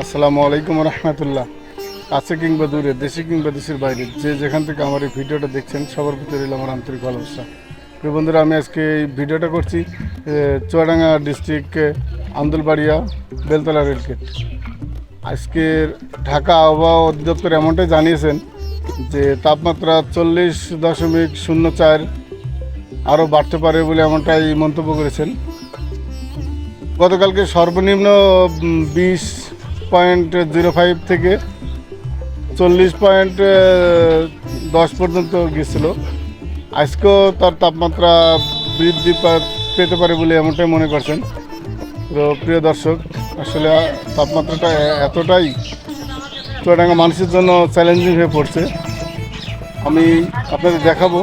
আসসালামু আলাইকুম রহমতুল্লাহ। কাছে কিংবা দূরে, দেশে কিংবা দেশের বাইরে, যে যেখান থেকে আমার এই ভিডিওটা দেখছেন, সবার ভিতরে আমার আন্তরিক ভালোবাসা। প্রিয় বন্ধুরা, আমি আজকে এই ভিডিওটা করছি Chuadanga district Andulbaria, Beltala rail gate আজকে ঢাকা আবহাওয়া অধিদপ্তর এমনটাই জানিয়েছেন যে, তাপমাত্রা চল্লিশ দশমিক শূন্য চার আরও বাড়তে পারে বলে এমনটাই মন্তব্য করেছেন। গতকালকে সর্বনিম্ন বিশ পয়েন্ট জিরো ফাইভ থেকে চল্লিশ পয়েন্ট দশ পর্যন্ত গেছিল। আজকেও তার তাপমাত্রা বৃদ্ধি পেতে পারে বলে এমনটাই মনে করছেন। তো প্রিয় দর্শক, আসলে তাপমাত্রাটা এতটাই চুয়াডাঙ্গা মানুষের জন্য চ্যালেঞ্জিং হয়ে পড়ছে। আমি আপনাদের দেখাবো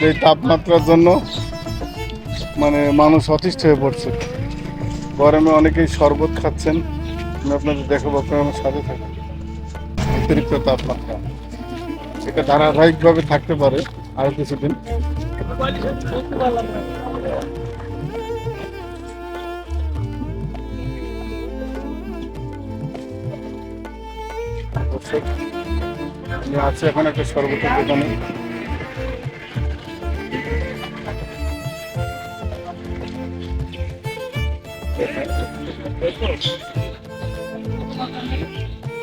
যে তাপমাত্রার জন্য মানে মানুষ অতিষ্ঠ হয়ে পড়ছে। গরমে অনেকেই শরবত খাচ্ছেন। আমি আপনাদের দেখাবো আপনারা আমার সাথে থাকুন। অতিরিক্ত তাপমাত্রা। এটা ধারাবাহিকভাবে থাকতে পারে আরও কিছুদিন। আছি এখন একটা সর্বোচ্চ দোকানে।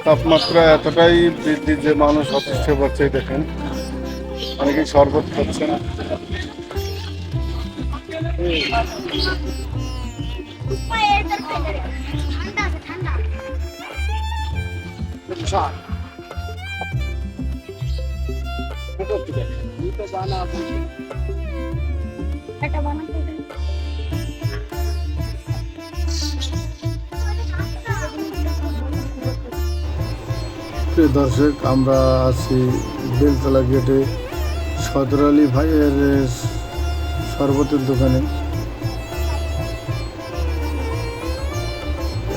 তাপমাত্রা এতটাই বৃদ্ধি যে মানুষ অতিষ্ঠ পড়ছে দেখেন। অনেকেই শরবত ঠান্ডা আছে এটা বানাতে প্রিয় দর্শক, আমরা আছি বেলতলা গেটে। সদর আলী ভাইয়ের শরবতের দোকানে।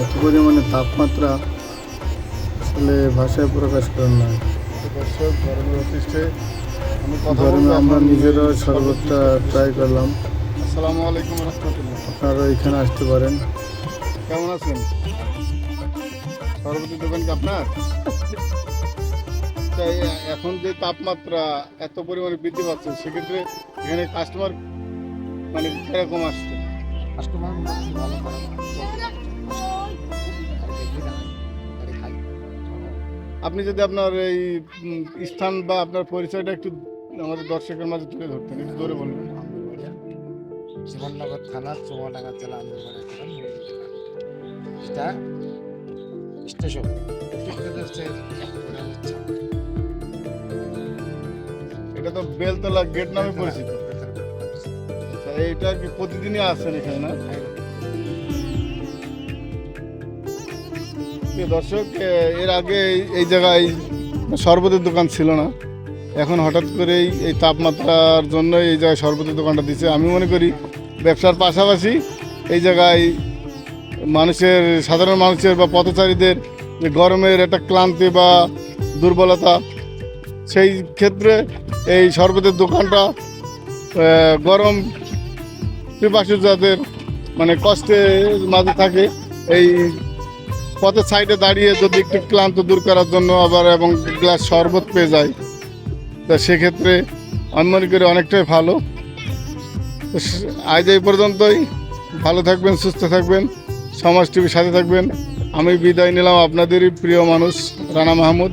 এত পরিমাণে তাপমাত্রা আসলে ভাষায় প্রকাশ করেন না। গরমে আমরা নিজেরা শরবতটা ট্রাই করলাম। আসসালামু আলাইকুম আপনারা এখানে আসতে পারেন। কেমন আছেন? শরবতের দোকান কি আপনার? তাই এখন যে তাপমাত্রা এত পরিমাণে বৃদ্ধি পাচ্ছে সেক্ষেত্রে এখানে কাস্টমার মানে কীরকম আসছে? কাস্টমার আপনি যদি আপনার এই স্থান বা আপনার পরিচয়টা একটু আমাদের দর্শকের মাঝে তুলে ধরতেন একটু ধরে বলবেন জীবননগর থানা চুয়াডাঙ্গা জেলা আন্দোলন এটা স্টেশন। এটা তো বেলতলা গেট নামে পরিচিত। আচ্ছা, এইটা কি প্রতিদিনই আসেন এখানে না? দর্শক এর আগে এই- জায়গায় শরবতের দোকান ছিল না। এখন হঠাৎ করেই এই তাপমাত্রার জন্য এই জায়গায় শরবতের দোকানটা দিচ্ছে আমি মনে করি ব্যবসার পাশাপাশি এই জায়গায় মানুষের সাধারণ মানুষের বা পথচারীদের যে গরমের একটা ক্লান্তি বা দুর্বলতা সেই ক্ষেত্রে এই শরবতের দোকানটা গরম পিপাসু যাদের মানে কষ্টের মাঝে থাকে, এই পথের সাইডে দাঁড়িয়ে যদি একটু ক্লান্ত দূর করার জন্য আবার এবং গ্লাস শরবত পেয়ে যায়, তা সেক্ষেত্রে আমি মনে করি অনেকটাই ভালো। আজ এই পর্যন্তই। ভালো থাকবেন, সুস্থ থাকবেন, সমাজ টিভির সাথে থাকবেন। আমি বিদায় নিলাম আপনাদেরই প্রিয় মানুষ, রানা মাহমুদ।